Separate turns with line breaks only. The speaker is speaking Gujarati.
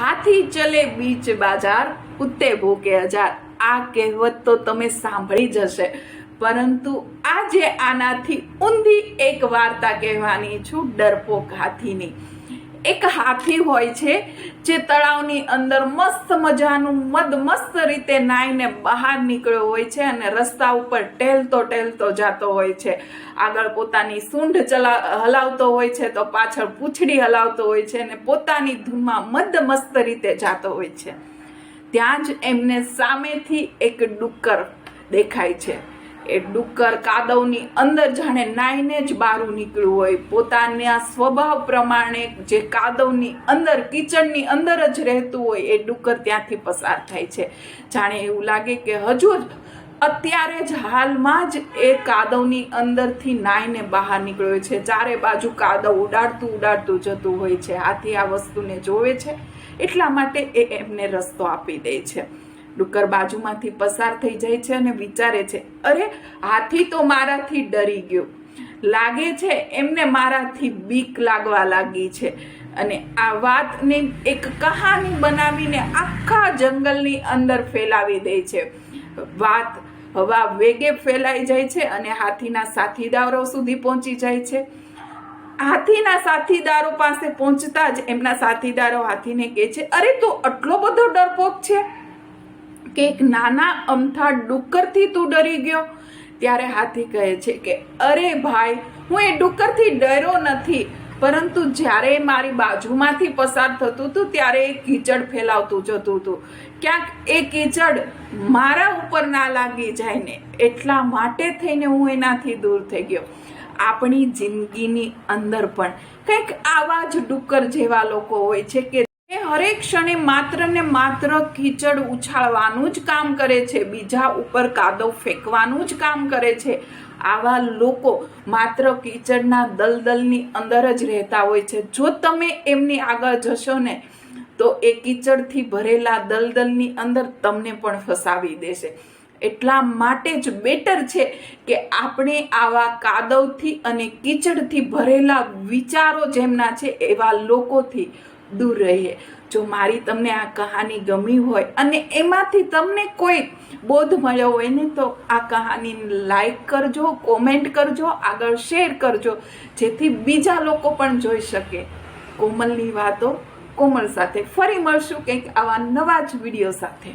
હાથી ચલે બીચ બાજાર, ઉત્તે ભૂકે હજાર. આ કહેવત તો તમે સાંભળી જ હશે. પરંતુ આજે આનાથી ઊંધી એક વાર્તા કહેવાની છું ડરપોક હાથીની. એક હાથી હોય છે જે તળાવની અંદર મસ્ત મજાનું મદ મસ્ત રીતે નાઈને બહાર નીકળ્યો હોય છે અને રસ્તા ઉપર ટેલતો ટેલતો જતો હોય છે. આગળ પોતાની સૂંઢ ચલા હલાવતો હોય છે તો પાછળ પૂંછડી હલાવતો હોય છે અને પોતાની ધૂનમાં મદ મસ્ત રીતે જતો હોય છે. ત્યાં જ એમને સામેથી એક ડુક્કર દેખાય છે. એ ડુક્કર કાદવની અંદર જાણે નાઈને જ બહારું નીકળ્યું હોય. પોતાના સ્વભાવ પ્રમાણે જે કાદવની અંદર, કિચનની અંદર જ રહેતું હોય એ ડુક્કર ત્યાંથી પસાર થાય છે. જાણે એવું લાગે કે હજુ જ અત્યારે જ હાલમાં જ એ કાદવની અંદરથી નાઈને બહાર નીકળ્યો છે. ચારે બાજુ કાદવ ઉડાડતું ઉડાડતું જતું હોય છે. આથી આ વસ્તુને જોવે છે, એટલા માટે એ એમને રસ્તો આપી દે છે. ડુક્કર બાજુમાંથી પસાર થઈ જાય છે અને વિચારે છે, અરે, હાથી તો મારાથી ડરી ગયો. લાગે છે એમને મારાથી બીક લાગવા લાગી છે. અને આ વાતને એક કહાની બનાવીને આખા જંગલની અંદર ફેલાવી દે છે. વાત હવા વેગે ફેલાઈ જાય છે અને હાથીના સાથીદારો સુધી પહોંચી જાય છે. હાથીના સાથીદારો પાસે પહોંચતા જ એમના સાથીદારો હાથીને કહે છે, અરે, તો આટલો બધો ડરપોક છે? કે એક નાના અમથા ડુક્કરથી તું ડરી ગયો? ત્યારે હાથી કહે છે કે, અરે ભાઈ, હું એ ડુક્કરથી ડર્યો નથી. પરંતુ જ્યારે મારી બાજુમાંથી પસાર થતું હતું ત્યારે એ કીચડ ફેલાવતું જતું હતું ક્યાંક એ કીચડ મારા ઉપર ના લાગી જાય ને, એટલા માટે થઈને હું એનાથી દૂર થઈ ગયો. આપણી જિંદગીની અંદર પણ કંઈક આવા જ ડુક્કર જેવા લોકો હોય છે કે હરેક ક્ષણે માત્ર ને માત્ર કીચડ ઉછાળવાનું જ કામ કરે છે. બીજા ઉપર કાદવ ફેંકવાનું જ કામ કરે છે. આવા લોકો માત્ર કીચડના દલદલની અંદર જ રહેતા હોય છે. જો તમે એમની આગળ જશો ને, તો એ કીચડથી ભરેલા દલદલની અંદર તમને પણ ફસાવી દેશે. એટલા માટે જ બેટર છે કે આપણે આવા કાદવથી અને કીચડથી ભરેલા વિચારો જેમના છે એવા લોકોથી દૂર રહીએ. જો મારી તમને આ કહાની ગમી હોય અને એમાંથી તમને કોઈ બોધ મળ્યો હોય ને તો આ કહાની લાઈક કરજો, કોમેન્ટ કરજો, આગળ શેર કરજો, જેથી બીજા લોકો પણ જોઈ શકે. કોમલની વાતો કોમલ સાથે. ફરી મળશું કંઈક આવા નવા જ વીડિયો સાથે.